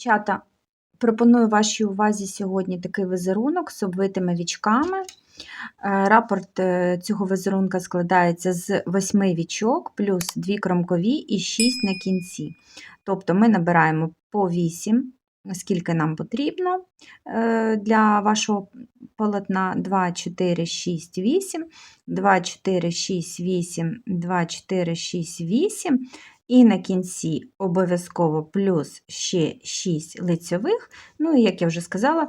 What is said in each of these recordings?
Дівчата, пропоную вашій увазі сьогодні такий візерунок з обвитими вічками. Е, Рапорт е, цього візерунка складається з 8 вічок, плюс 2 кромкові і 6 на кінці. Тобто ми набираємо по 8, скільки нам потрібно е, для вашого полотна 2, 4, 6, 8, 2, 4, 6, 8, 2, 4, 6, 8. І на кінці обов'язково плюс ще 6 лицьових, ну і, як я вже сказала,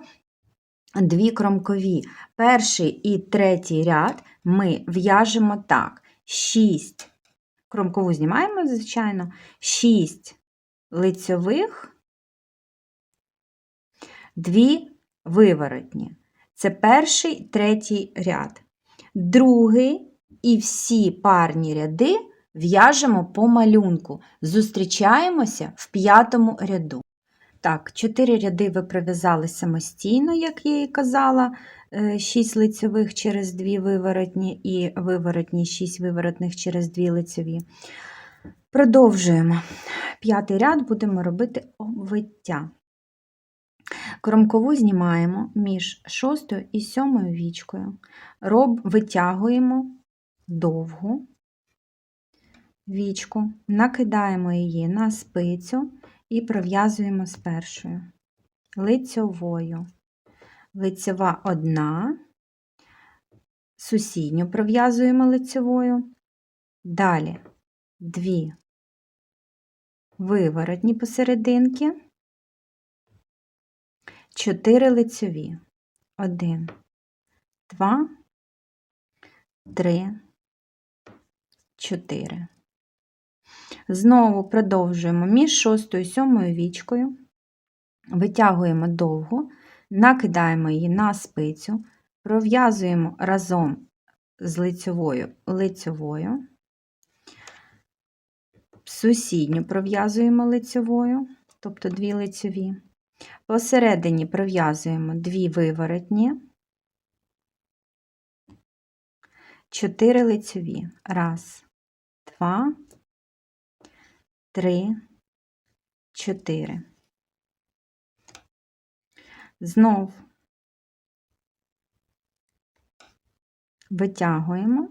дві кромкові. Перший і третій ряд ми в'яжемо так: 6, кромкову знімаємо, звичайно, 6 лицьових, 2 виворотні. Це перший, третій ряд. Другий і всі парні ряди в'яжемо по малюнку. Зустрічаємося в п'ятому ряду. Так, 4 ряди ви пров'язали самостійно, як я і казала, 6 лицевих через 2 виворотні і виворотні 6 виворотних через 2 лицеві. Продовжуємо. П'ятий ряд будемо робити обвиття. Кромкову знімаємо між шостою і сьомою вічкою, Роб, витягуємо довгу вічку, накидаємо її на спицю і пров'язуємо з першою. Лицьовою. Лицьова одна, сусідню пров'язуємо лицьовою, далі дві виворотні посерединки, чотири лицьові. Один, два, три, чотири. Знову продовжуємо між шостою і сьомою вічкою, витягуємо довго, накидаємо її на спицю, пров'язуємо разом з лицьовою лицьовою, сусідню пров'язуємо лицьовою, тобто дві лицьові, посередині пров'язуємо дві виворотні, чотири лицьові. Раз, два, три, чотири. Знов витягуємо,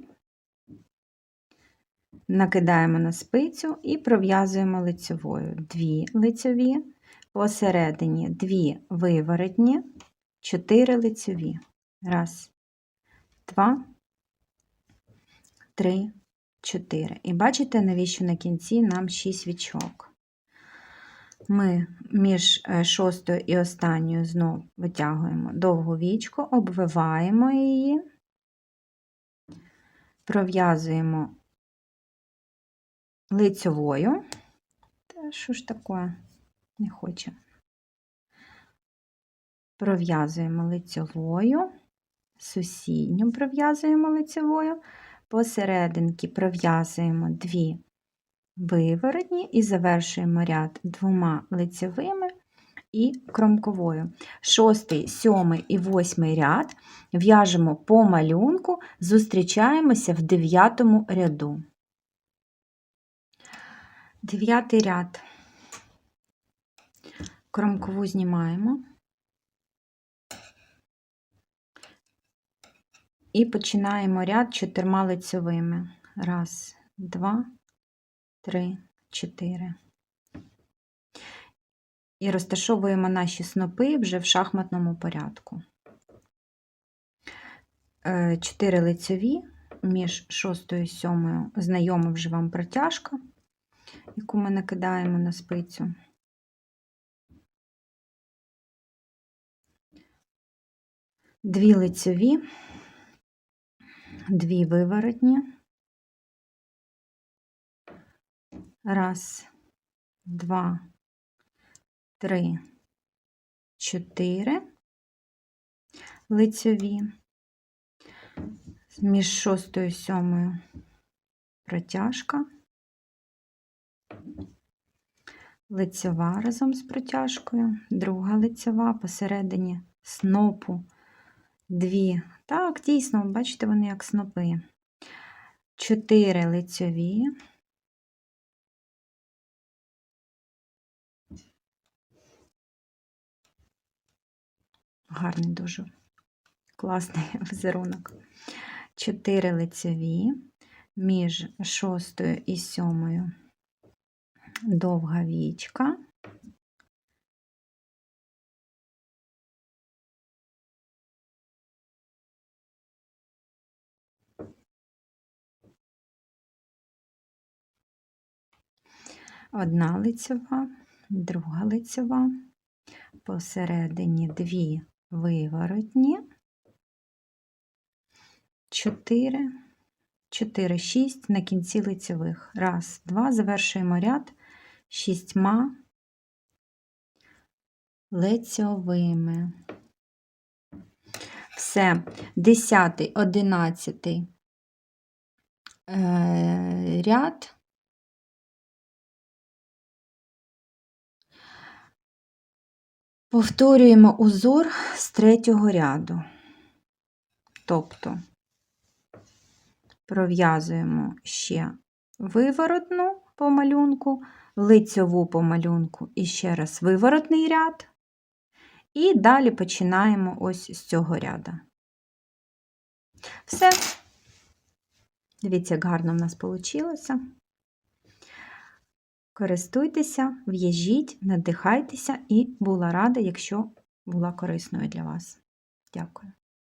накидаємо на спицю і пров'язуємо лицевою. Дві лицеві, посередині дві виворотні, чотири лицеві. Раз, два, три, 4. І бачите, навіщо на кінці нам 6 свічок. Ми між е, шостою і останньою знову витягуємо довгу вічку, обвиваємо її, пров'язуємо лицьовою. Що ж таке? Не хоче. Пров'язуємо лицьовою, сусідню пров'язуємо лицьовою, посерединки пров'язуємо дві виворотні і завершуємо ряд двома лицевими і кромковою. Шостий, сьомий і восьмий ряд в'яжемо по малюнку, зустрічаємося в дев'ятому ряду. Дев'ятий ряд. Кромкову знімаємо. І починаємо ряд чотирма лицевими. Раз, два, три, чотири. І розташовуємо наші снопи вже в шахматному порядку. Е, чотири лицеві між шостою і сьомою знайома вже вам протяжка, яку ми накидаємо на спицю. Дві лицеві дві виворотні. Раз, два, три, чотири лицьові. Між шостою і сьомою протяжка, лицьова разом з протяжкою, друга лицьова посередині снопу дві. Так, дійсно, бачите, вони як снопи. Чотири лицьові. Гарний дуже класний візерунок. 4 лицеві, між шостою і сьомою довга вічка. Одна лицьова, друга лицьова, посередині дві виворотні, 4, 4, 6 на кінці лицевих. Раз, два, завершуємо ряд шістьма лицьовими. Все, 10, 11 е, ряд. Повторюємо узор з третього ряду. Тобто пров'язуємо ще виворотну по малюнку, лицьову по малюнку і ще раз виворотний ряд. І далі починаємо ось з цього ряду. Все. Дивіться, як гарно в нас вийшло. Користуйтеся, в'яжіть, надихайтеся і була рада, якщо була корисною для вас. Дякую.